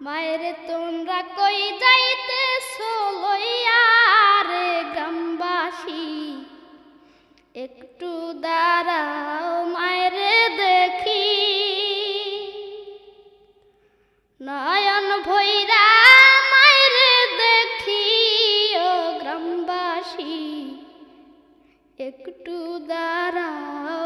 মায়ের তোমরা কই যাইতে সোলইয়ারে গ্রামবাসী? একটু দাঁড়াও মায়ের দেখি। নয়ন ভৈরা মায়ের দেখি ও গ্রামবাসী। একটু দাঁড়াও